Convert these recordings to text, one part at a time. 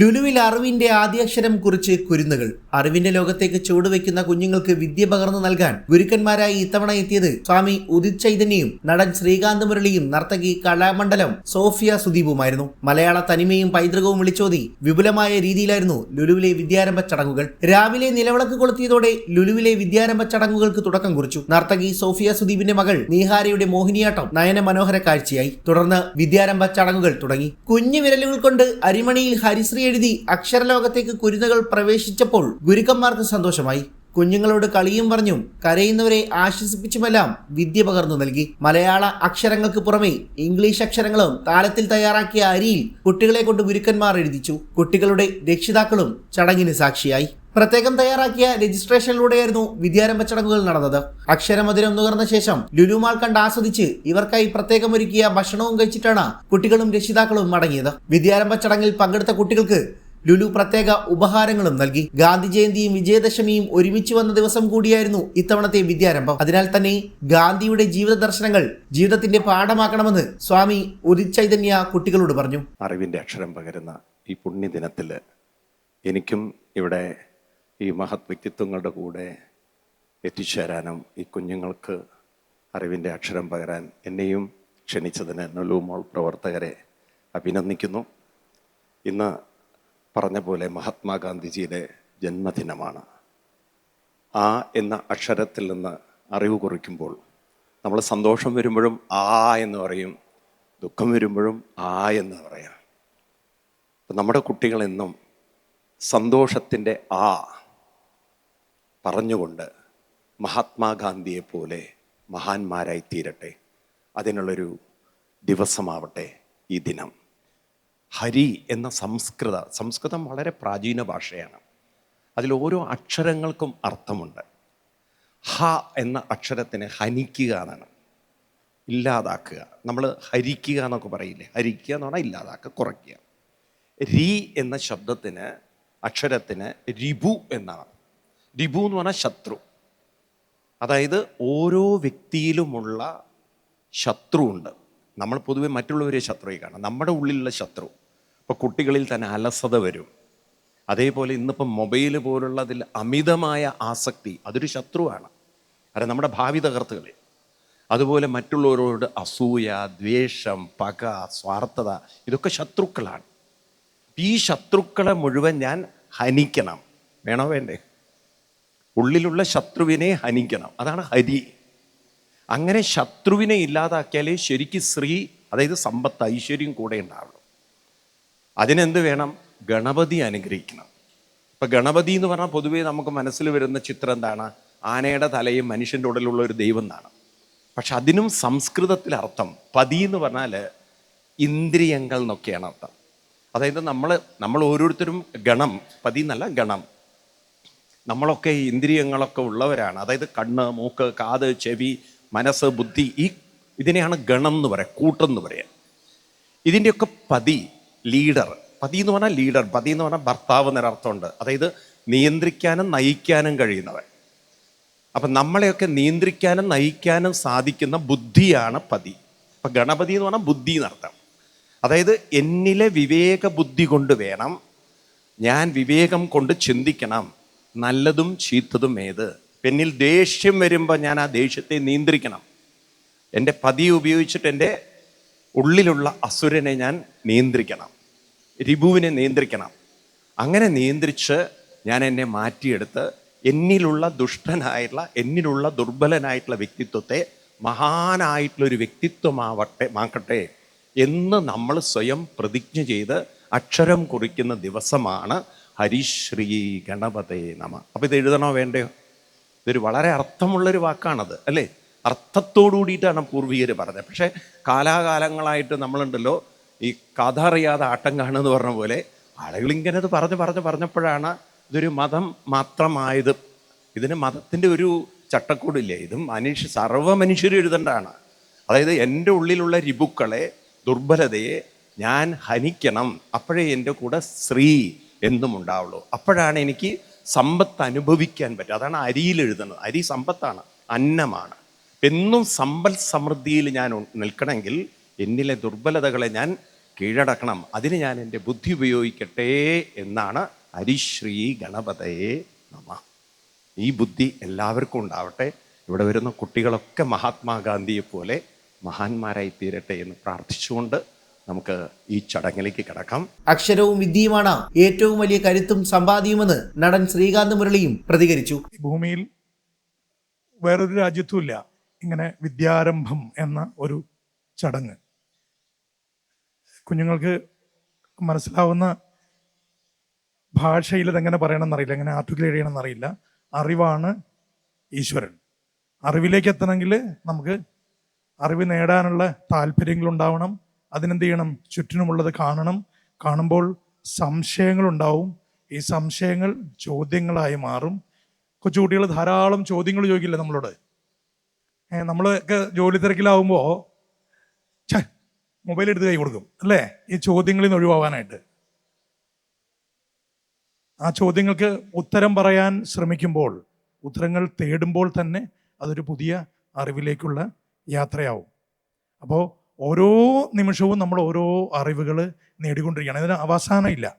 ലുലുവിൽ അറിവിന്റെ ആദ്യാക്ഷരം കുറിച്ച് കുരുന്നുകൾ. അറിവിന്റെ ലോകത്തേക്ക് ചുവടുവെക്കുന്ന കുഞ്ഞുങ്ങൾക്ക് വിദ്യ പകർന്നു നൽകാൻ ഗുരുക്കന്മാരായി ഇത്തവണ എത്തിയത് സ്വാമി ഉദിത് ചൈതന്യയും നടൻ ശ്രീകാന്ത് മുരളിയും നർത്തകി കലാമണ്ഡലം സോഫിയ സുദീപുമായിരുന്നു. മലയാള തനിമയും പൈതൃകവും വിളിച്ചോതി വിപുലമായ രീതിയിലായിരുന്നു ലുലുവിലെ വിദ്യാരംഭ ചടങ്ങുകൾ. രാവിലെ നിലവിളക്ക് കൊളുത്തിയതോടെ ലുലുവിലെ വിദ്യാരംഭ ചടങ്ങുകൾക്ക് തുടക്കം കുറിച്ചു. നർത്തകി സോഫിയ സുദീപിന്റെ മകൾ നീഹാരയുടെ മോഹിനിയാട്ടം നയന മനോഹര കാഴ്ചയായി. തുടർന്ന് വിദ്യാരംഭ ചടങ്ങുകൾ തുടങ്ങി. കുഞ്ഞു വിരലുകൾ കൊണ്ട് അരിമണിയിൽ ഹരിശ്രീ എഴുതി അക്ഷരലോകത്തേക്ക് കുരുന്നുകൾ പ്രവേശിച്ചപ്പോൾ ഗുരുക്കന്മാർക്ക് സന്തോഷമായി. കുഞ്ഞുങ്ങളോട് കളിയും പറഞ്ഞും കരയുന്നവരെ ആശ്വസിപ്പിച്ചുമെല്ലാം വിദ്യ പകർന്നു നൽകി. മലയാള അക്ഷരങ്ങൾക്ക് പുറമെ ഇംഗ്ലീഷ് അക്ഷരങ്ങളും താളത്തിൽ തയ്യാറാക്കിയ അരിയിൽ കുട്ടികളെ കൊണ്ട് ഗുരുക്കന്മാർ എഴുതിച്ചു. കുട്ടികളുടെ രക്ഷിതാക്കളും ചടങ്ങിന് സാക്ഷിയായി. പ്രത്യേകം തയ്യാറാക്കിയ രജിസ്ട്രേഷനിലൂടെയായിരുന്നു വിദ്യാരംഭ ചടങ്ങുകൾ നടന്നത്. അക്ഷരമധുരം നുകർന്ന ശേഷം ലുലുമാൾ കണ്ട് ആസ്വദിച്ച് ഇവർക്കായി പ്രത്യേകം ഒരുക്കിയ ഭക്ഷണവും കഴിച്ചിട്ടാണ് കുട്ടികളും രക്ഷിതാക്കളും മടങ്ങിയത്. വിദ്യാരംഭ ചടങ്ങിൽ പങ്കെടുത്ത കുട്ടികൾക്ക് ലുലു പ്രത്യേക ഉപഹാരങ്ങളും നൽകി. ഗാന്ധി ജയന്തിയും വിജയദശമിയും ഒരുമിച്ച് വന്ന ദിവസം കൂടിയായിരുന്നു ഇത്തവണത്തെ വിദ്യാരംഭം. അതിനാൽ തന്നെ ഗാന്ധിയുടെ ജീവിത ദർശനങ്ങൾ ജീവിതത്തിന്റെ പാഠമാക്കണമെന്ന് സ്വാമി ഉദിച്ചൈതന്യ കുട്ടികളോട് പറഞ്ഞു. അറിവിന്റെ അക്ഷരം പകരുന്ന ഈ പുണ്യദിനത്തിൽ എനിക്കും ഇവിടെ ഈ മഹത് വ്യക്തിത്വങ്ങളുടെ കൂടെ എത്തിച്ചേരാനും ഈ കുഞ്ഞുങ്ങൾക്ക് അറിവിന്റെ അക്ഷരം പകരാൻ എന്നെയും ക്ഷണിച്ചതിന് നുലുമോൾ പ്രവർത്തകരെ അഭിനന്ദിക്കുന്നു. ഇന്ന് പറഞ്ഞ പോലെ മഹാത്മാഗാന്ധിജിയുടെ ജന്മദിനമാണ്. ആ എന്ന അക്ഷരത്തിൽ നിന്ന് അറിവ് കുറിക്കുമ്പോൾ നമ്മൾ സന്തോഷം വരുമ്പോഴും ആ എന്ന് പറയും ദുഃഖം വരുമ്പോഴും ആ എന്ന് പറയാം. നമ്മുടെ കുട്ടികളെന്നും സന്തോഷത്തിന്റെ ആ പറഞ്ഞുകൊണ്ട് മഹാത്മാഗാന്ധിയെപ്പോലെ മഹാന്മാരായി തീരട്ടെ അതിനുള്ളൊരു ദിവസമാവട്ടെ ഈ ദിനം. ഹരി എന്ന സംസ്കൃത സംസ്കൃതം വളരെ പ്രാചീന ഭാഷയാണ്. അതിൽ ഓരോ അക്ഷരങ്ങൾക്കും അർത്ഥമുണ്ട്. ഹ എന്ന അക്ഷരത്തിന് ഹനിക്കുക എന്നാണ്. ഇല്ലാതാക്കുക. നമ്മൾ ഹരിക്കുക എന്നൊക്കെ പറയില്ലേ? ഹരിക്കുക എന്ന് പറഞ്ഞാൽ ഇല്ലാതാക്കുക കുറയ്ക്കുക. രി എന്ന ശബ്ദത്തിന് അക്ഷരത്തിന് രിപു എന്നാണ്. രിപു എന്ന് പറഞ്ഞാൽ ശത്രു. അതായത് ഓരോ വ്യക്തിയിലുമുള്ള ശത്രു ഉണ്ട് നമ്മൾ പൊതുവെ മറ്റുള്ളവരെ ശത്രുവായി കാണാം നമ്മുടെ ഉള്ളിലുള്ള ശത്രു. ഇപ്പോൾ കുട്ടികളിൽ തന്നെ അലസത വരും. അതേപോലെ ഇന്നിപ്പം മൊബൈൽ പോലുള്ളതിൽ അമിതമായ ആസക്തി അതൊരു ശത്രുവാണ്. അത് നമ്മുടെ ഭാവി തകർത്തുകളെ. അതുപോലെ മറ്റുള്ളവരോട് അസൂയ ദ്വേഷം പക സ്വാർത്ഥത ഇതൊക്കെ ശത്രുക്കളാണ്. ഈ ശത്രുക്കളെ മുഴുവൻ ഞാൻ ഹനിക്കണം. വേണോ വേണ്ടേ? ഉള്ളിലുള്ള ശത്രുവിനെ ഹനിക്കണം. അതാണ് ഹരി. അങ്ങനെ ശത്രുവിനെ ഇല്ലാതാക്കിയാലേ ശരിക്ക് ശ്രീ അതായത് സമ്പത്ത് ഐശ്വര്യം കൂടെ ഉണ്ടാവുള്ളൂ. അതിനെന്ത് വേണം? ഗണപതി അനുഗ്രഹിക്കണം. ഇപ്പം ഗണപതി എന്ന് പറഞ്ഞാൽ പൊതുവേ നമുക്ക് മനസ്സിൽ വരുന്ന ചിത്രം എന്താണ്? ആനയുടെ തലയും മനുഷ്യന്റെ ഉടലുള്ള ഒരു ദൈവം എന്നാണ്. പക്ഷെ അതിനും സംസ്കൃതത്തിൽ അർത്ഥം പതി എന്ന് പറഞ്ഞാൽ ഇന്ദ്രിയങ്ങൾ എന്നൊക്കെയാണ് അർത്ഥം. അതായത് നമ്മൾ നമ്മൾ ഓരോരുത്തരും ഗണം പതി എന്നല്ല ഗണം. നമ്മളൊക്കെ ഇന്ദ്രിയങ്ങളൊക്കെ ഉള്ളവരാണ്. അതായത് കണ്ണ് മൂക്ക് കാത് ചെവി മനസ്സ് ബുദ്ധി ഈ ഇതിനെയാണ് ഗണം എന്ന് പറയാം കൂട്ടെന്ന് പറയാം. ഇതിന്റെയൊക്കെ പതി ലീഡർ. പതി എന്ന് പറഞ്ഞാൽ ലീഡർ പതി എന്ന് പറഞ്ഞാൽ ഭർത്താവ് എന്നൊരർത്ഥമുണ്ട്. അതായത് നിയന്ത്രിക്കാനും നയിക്കാനും കഴിയുന്നവൻ. അപ്പം നമ്മളെയൊക്കെ നിയന്ത്രിക്കാനും നയിക്കാനും സാധിക്കുന്ന ബുദ്ധിയാണ് പതി. അപ്പം ഗണപതി എന്ന് പറഞ്ഞാൽ ബുദ്ധി എന്നർത്ഥം. അതായത് എന്നിലെ വിവേക ബുദ്ധി കൊണ്ട് വേണം ഞാൻ വിവേകം കൊണ്ട് ചിന്തിക്കണം. നല്ലതും ചീത്തതും ഏത്? എന്നിൽ ദേഷ്യം വരുമ്പോൾ ഞാൻ ആ ദേഷ്യത്തെ നിയന്ത്രിക്കണം. എന്റെ പതി ഉപയോഗിച്ചിട്ട് എന്റെ ഉള്ളിലുള്ള അസുരനെ ഞാൻ നിയന്ത്രിക്കണം. രിപുവിനെ നിയന്ത്രിക്കണം. അങ്ങനെ നിയന്ത്രിച്ച് ഞാൻ എന്നെ മാറ്റിയെടുത്ത് എന്നിലുള്ള ദുഷ്ടനായിട്ടുള്ള എന്നിലുള്ള ദുർബലനായിട്ടുള്ള വ്യക്തിത്വത്തെ മഹാനായിട്ടുള്ള ഒരു വ്യക്തിത്വമാവട്ടെ മാക്കട്ടെ എന്ന് നമ്മൾ സ്വയം പ്രതിജ്ഞ ചെയ്ത് അക്ഷരം കുറിക്കുന്ന ദിവസമാണ് ഹരിശ്രീ ഗണപതേ നമ. അപ്പോൾ ഇത് എഴുതണോ വേണ്ടയോ? ഇതൊരു വളരെ അർത്ഥമുള്ളൊരു വാക്കാണത് അല്ലേ? അർത്ഥത്തോടു കൂടിയിട്ടാണ് പൂർവികർ പറഞ്ഞത്. പക്ഷേ കാലാകാലങ്ങളായിട്ട് നമ്മളുണ്ടല്ലോ ഈ കഥ അറിയാതെ ആട്ടം കാണുമെന്ന് പറഞ്ഞ പോലെ ആളുകളിങ്ങനെ അത് പറഞ്ഞ് പറഞ്ഞ് പറഞ്ഞപ്പോഴാണ് ഇതൊരു മതം മാത്രമായത്. ഇതിന് മതത്തിന്റെ ഒരു ചട്ടക്കൂടില്ലേ. ഇതും മനുഷ്യ സർവ മനുഷ്യരും എഴുതേണ്ടതാണ്. അതായത് എന്റെ ഉള്ളിലുള്ള രിപുക്കളെ ദുർബലതയെ ഞാൻ ഹനിക്കണം. അപ്പോഴേ എന്റെ കൂടെ ശ്രീ എന്നും ഉണ്ടാവുള്ളൂ. അപ്പോഴാണ് എനിക്ക് സമ്പത്ത് അനുഭവിക്കാൻ പറ്റുക. അതാണ് അരിയിൽ എഴുതുന്നത്. അരി സമ്പത്താണ് അന്നമാണ്. എന്നും സമ്പൽ സമൃദ്ധിയിൽ ഞാൻ നിൽക്കണമെങ്കിൽ എന്നിലെ ദുർബലതകളെ ഞാൻ കീഴടക്കണം. അതിന് ഞാൻ എന്റെ ബുദ്ധി ഉപയോഗിക്കട്ടെ എന്നാണ് ഹരിശ്രീ ഗണപതയെ നമ. ഈ ബുദ്ധി എല്ലാവർക്കും ഉണ്ടാവട്ടെ. ഇവിടെ വരുന്ന കുട്ടികളൊക്കെ മഹാത്മാഗാന്ധിയെ പോലെ മഹാന്മാരായി തീരട്ടെ എന്ന് പ്രാർത്ഥിച്ചുകൊണ്ട് നമുക്ക് ഈ ചടങ്ങിലേക്ക് കിടക്കാം. അക്ഷരവും വിദ്യയുമാണ് ഏറ്റവും വലിയ കരുത്തും സമ്പാദ്യവുമെന്ന് നടൻ ശ്രീകാന്ത് മുരളിയും പ്രതികരിച്ചു. ഭൂമിയിൽ വേറൊരു രാജ്യത്തുമില്ല. ഇങ്ങനെ വിദ്യാരംഭം എന്ന ഒരു ചടങ്ങ്. കുഞ്ഞുങ്ങൾക്ക് മനസ്സിലാവുന്ന ഭാഷയിൽ അതെങ്ങനെ പറയണമെന്നറിയില്ല. എങ്ങനെ ആർട്ടിക്കുലേറ്റ് ചെയ്യണമെന്നറിയില്ല അറിവാണ് ഈശ്വരൻ. അറിവിലേക്ക് എത്തണമെങ്കിൽ നമുക്ക് അറിവ് നേടാനുള്ള താല്പര്യങ്ങളുണ്ടാവണം. അതിനെന്ത് ചെയ്യണം ചുറ്റിനുമുള്ളത് കാണണം. കാണുമ്പോൾ സംശയങ്ങളുണ്ടാവും. ഈ സംശയങ്ങൾ ചോദ്യങ്ങളായി മാറും. കൊച്ചുകുട്ടികൾ ധാരാളം ചോദ്യങ്ങൾ ചോദിക്കില്ല നമ്മളോട്? നമ്മളൊക്കെ ജോലി തിരക്കിലാവുമ്പോൾ മൊബൈൽ എടുത്ത് കൈ കൊടുക്കും അല്ലേ? ഈ ചോദ്യങ്ങളിൽ നിന്ന് ഒഴിവാകാനായിട്ട് ആ ചോദ്യങ്ങൾക്ക് ഉത്തരം പറയാൻ ശ്രമിക്കുമ്പോൾ ഉത്തരങ്ങൾ തേടുമ്പോൾ തന്നെ അതൊരു പുതിയ അറിവിലേക്കുള്ള യാത്രയാവും. അപ്പോൾ ഓരോ നിമിഷവും നമ്മൾ ഓരോ അറിവുകൾ നേടിക്കൊണ്ടിരിക്കുകയാണ്. ഇതിന് അവസാനമില്ല.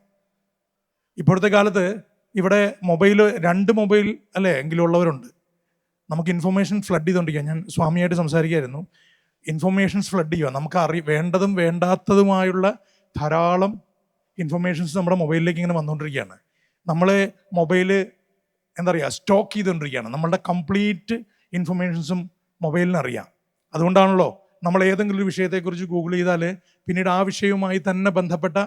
ഇപ്പോഴത്തെ കാലത്ത് ഇവിടെ മൊബൈൽ രണ്ട് മൊബൈൽ അല്ലേ എങ്കിലും ഉള്ളവരുണ്ട് നമുക്ക് ഇൻഫർമേഷൻ ഫ്ലഡ് ചെയ്തുകൊണ്ടിരിക്കുക. ഞാൻ സ്വാമിയായിട്ട് സംസാരിക്കുകയായിരുന്നു. ഇൻഫർമേഷൻസ് ഫ്ലഡ് ചെയ്യുക. നമുക്ക് അറി വേണ്ടതും വേണ്ടാത്തതുമായുള്ള ധാരാളം ഇൻഫർമേഷൻസ് നമ്മുടെ മൊബൈലിലേക്ക് ഇങ്ങനെ വന്നുകൊണ്ടിരിക്കുകയാണ്. നമ്മൾ മൊബൈൽ എന്താ പറയുക സ്റ്റോക്ക് ചെയ്തുകൊണ്ടിരിക്കുകയാണ്. നമ്മളുടെ കംപ്ലീറ്റ് ഇൻഫർമേഷൻസും മൊബൈലിനറിയാം. അതുകൊണ്ടാണല്ലോ നമ്മൾ ഏതെങ്കിലും ഒരു വിഷയത്തെക്കുറിച്ച് ഗൂഗിൾ ചെയ്താൽ പിന്നീട് ആ വിഷയവുമായി തന്നെ ബന്ധപ്പെട്ട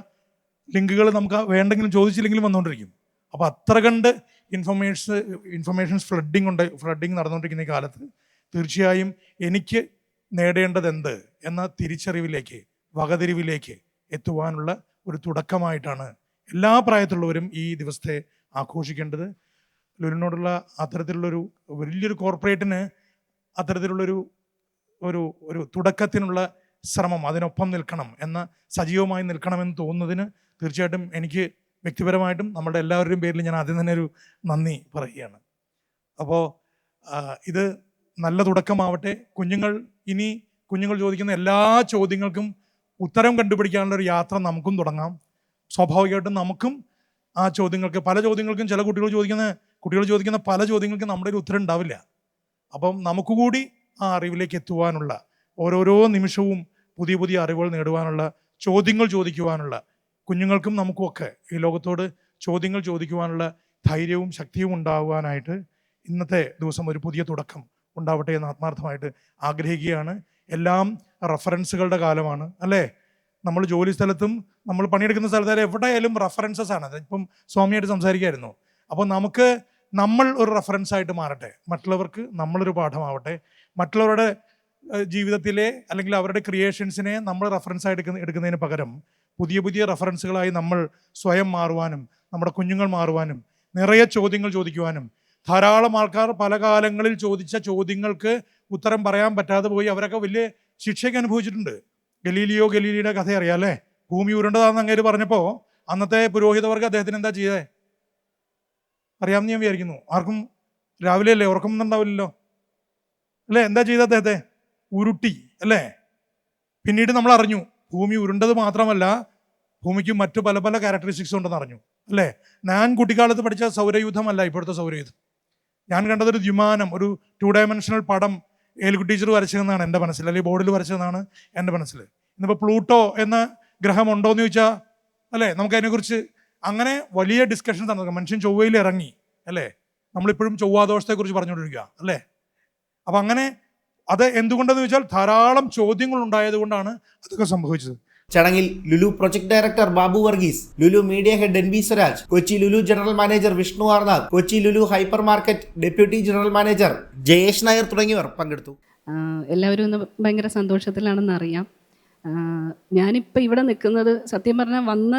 ലിങ്കുകൾ നമുക്ക് വേണ്ടെങ്കിലും ചോദിച്ചില്ലെങ്കിലും വന്നുകൊണ്ടിരിക്കും. അപ്പോൾ അത്ര കണ്ട് ഇൻഫർമേഷൻ ഇൻഫർമേഷൻസ് ഫ്ലഡിങ് ഉണ്ട് ഫ്ലഡിങ് നടന്നുകൊണ്ടിരിക്കുന്ന ഈ കാലത്ത്. തീർച്ചയായും എനിക്ക് നേടേണ്ടത് എന്ത് എന്ന തിരിച്ചറിവിലേക്ക് വകതിരിവിലേക്ക് എത്തുവാനുള്ള ഒരു തുടക്കമായിട്ടാണ് എല്ലാ പ്രായത്തിലുള്ളവരും ഈ ദിവസത്തെ ആഘോഷിക്കേണ്ടത്. ലുലിനോടുള്ള അത്തരത്തിലുള്ളൊരു വലിയൊരു കോർപ്പറേറ്റിന് അത്തരത്തിലുള്ളൊരു ഒരു ഒരു തുടക്കത്തിനുള്ള ശ്രമം അതിനൊപ്പം നിൽക്കണം എന്ന സജീവമായി നിൽക്കണമെന്ന് തോന്നുന്നതിന് തീർച്ചയായിട്ടും എനിക്ക് വ്യക്തിപരമായിട്ടും നമ്മുടെ എല്ലാവരുടെയും പേരിൽ ഞാൻ ആദ്യം തന്നെ ഒരു നന്ദി പറയുകയാണ്. അപ്പോൾ ഇത് നല്ല തുടക്കമാവട്ടെ. കുഞ്ഞുങ്ങൾ ഇനി കുഞ്ഞുങ്ങൾ ചോദിക്കുന്ന എല്ലാ ചോദ്യങ്ങൾക്കും ഉത്തരം കണ്ടുപിടിക്കാനുള്ള ഒരു യാത്ര നമുക്കും തുടങ്ങാം. സ്വാഭാവികമായിട്ടും നമുക്കും ആ ചോദ്യങ്ങൾക്ക് പല ചോദ്യങ്ങൾക്കും ചില കുട്ടികൾ ചോദിക്കുന്ന കുട്ടികൾ ചോദിക്കുന്ന പല ചോദ്യങ്ങൾക്കും നമ്മുടെ ഒരു ഉത്തരം ഉണ്ടാവില്ല. അപ്പം നമുക്ക് കൂടി ആ അറിവിലേക്ക് എത്തുവാനുള്ള ഓരോരോ നിമിഷവും പുതിയ പുതിയ അറിവുകൾ നേടുവാനുള്ള ചോദ്യങ്ങൾ ചോദിക്കുവാനുള്ള കുഞ്ഞുങ്ങൾക്കും നമുക്കുമൊക്കെ ഈ ലോകത്തോട് ചോദ്യങ്ങൾ ചോദിക്കുവാനുള്ള ധൈര്യവും ശക്തിയും ഉണ്ടാകുവാനായിട്ട് ഇന്നത്തെ ദിവസം ഒരു പുതിയ തുടക്കം ഉണ്ടാവട്ടെ എന്ന് ആത്മാർത്ഥമായിട്ട് ആഗ്രഹിക്കുകയാണ്. എല്ലാം റഫറൻസുകളുടെ കാലമാണ് അല്ലേ? നമ്മൾ ജോലി സ്ഥലത്തും നമ്മൾ പണിയെടുക്കുന്ന സ്ഥലത്തായാലും എവിടെയായാലും റഫറൻസസ് ആണ്. ഇപ്പം സ്വാമിയായിട്ട് സംസാരിക്കായിരുന്നു. അപ്പോൾ നമുക്ക് നമ്മൾ ഒരു റഫറൻസ് ആയിട്ട് മാറട്ടെ. മറ്റുള്ളവർക്ക് നമ്മളൊരു പാഠമാവട്ടെ. മറ്റുള്ളവരുടെ ജീവിതത്തിലെ അല്ലെങ്കിൽ അവരുടെ ക്രിയേഷൻസിനെ നമ്മൾ റെഫറൻസ് ആയി എടുക്കുന്ന- എടുക്കുന്നതിന് പകരം പുതിയ പുതിയ റെഫറൻസുകളായി നമ്മൾ സ്വയം മാറുവാനും നമ്മുടെ കുഞ്ഞുങ്ങൾ മാറുവാനും നിറയെ ചോദ്യങ്ങൾ ചോദിക്കുവാനും ധാരാളം ആൾക്കാർ പല കാലങ്ങളിൽ ചോദിച്ച ചോദ്യങ്ങൾക്ക് ഉത്തരം പറയാൻ പറ്റാതെ പോയി അവരൊക്കെ വലിയ ശിക്ഷയ്ക്ക് അനുഭവിച്ചിട്ടുണ്ട്. ഗലീലിയോ ഗലീലിയുടെ കഥ അറിയാം അല്ലേ? ഭൂമി ഉരുണ്ടതാണെന്ന് അങ്ങേര് പറഞ്ഞപ്പോൾ അന്നത്തെ പുരോഹിതവർക്ക് അദ്ദേഹത്തിന് എന്താ ചെയ്തേ? അറിയാമെന്ന് ഞാൻ വിചാരിക്കുന്നു. ആർക്കും രാവിലെ അല്ലേ ഉറക്കം ഉണ്ടാവില്ലല്ലോ. അല്ലേ? എന്താ ചെയ്ത അദ്ദേഹത്തെ? ഉരുട്ടി അല്ലേ? പിന്നീട് നമ്മൾ അറിഞ്ഞു ഭൂമി ഉരുണ്ടത് മാത്രമല്ല ഭൂമിക്ക് മറ്റു പല പല ക്യാരക്ടറിസ്റ്റിക്സ് ഉണ്ടെന്ന് അറിഞ്ഞു അല്ലേ? ഞാൻ കുട്ടിക്കാലത്ത് പഠിച്ച സൗരയൂഥമല്ല ഇപ്പോഴത്തെ സൗരയൂഥം. ഞാൻ കണ്ടതൊരു ദ്വിമാനം ഒരു ടു ഡയമെൻഷണൽ പടം ഏൽക്കുട്ടി ടീച്ചർ വരച്ചതെന്നാണ് എന്റെ മനസ്സിൽ അല്ലെങ്കിൽ ബോർഡിൽ വരച്ചതെന്നാണ് എന്റെ മനസ്സിൽ. ഇന്നിപ്പോൾ പ്ലൂട്ടോ എന്ന ഗ്രഹം ഉണ്ടോ എന്ന് ചോദിച്ചാൽ അല്ലേ? നമുക്ക് അതിനെക്കുറിച്ച് അങ്ങനെ വലിയ ഡിസ്കഷൻ നടക്കുക മനുഷ്യൻ ചൊവ്വയിൽ ഇറങ്ങി അല്ലേ? നമ്മളിപ്പോഴും ചൊവ്വാദോഷത്തെക്കുറിച്ച് പറഞ്ഞുകൊണ്ടിരിക്കുക അല്ലേ? അപ്പം അങ്ങനെ അത് എന്തുകൊണ്ടെന്ന് വെച്ചാൽ ധാരാളം ചോദ്യങ്ങൾ ഉണ്ടായതുകൊണ്ടാണ് അതൊക്കെ സംഭവിച്ചത്. ചടങ്ങിൽ Lulu project director Babu Varghese Lulu media head N B Swaraj Kochi Lulu general manager Vishnu Arnath Kochi Lulu hypermarket deputy general manager Jayesh Nair തുടങ്ങിയവർ പങ്കെടുത്തു. എല്ലാവരും ഇന്ന് ഭയങ്കര സന്തോഷത്തിലാണെന്ന് അറിയാം. ഞാനിപ്പോൾ ഇവിടെ നിൽക്കുന്നത് സത്യം പറഞ്ഞാൽ വന്ന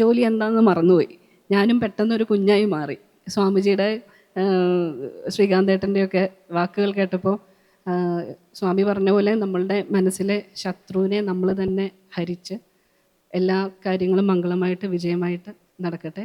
ജോലി എന്താണെന്ന് മറന്നുപോയി. ഞാനും പെട്ടെന്ന് ഒരു കുഞ്ഞായി മാറി. സ്വാമിജിയുടെ ശ്രീകാന്തേട്ടന്റെയൊക്കെ വാക്കുകൾ കേട്ടപ്പോൾ സ്വാമി പറഞ്ഞ പോലെ നമ്മളുടെ മനസ്സിലെ ശത്രുവിനെ നമ്മൾ തന്നെ ഹരിച്ച് എല്ലാ കാര്യങ്ങളും മംഗളമായിട്ട് വിജയമായിട്ട് നടക്കട്ടെ.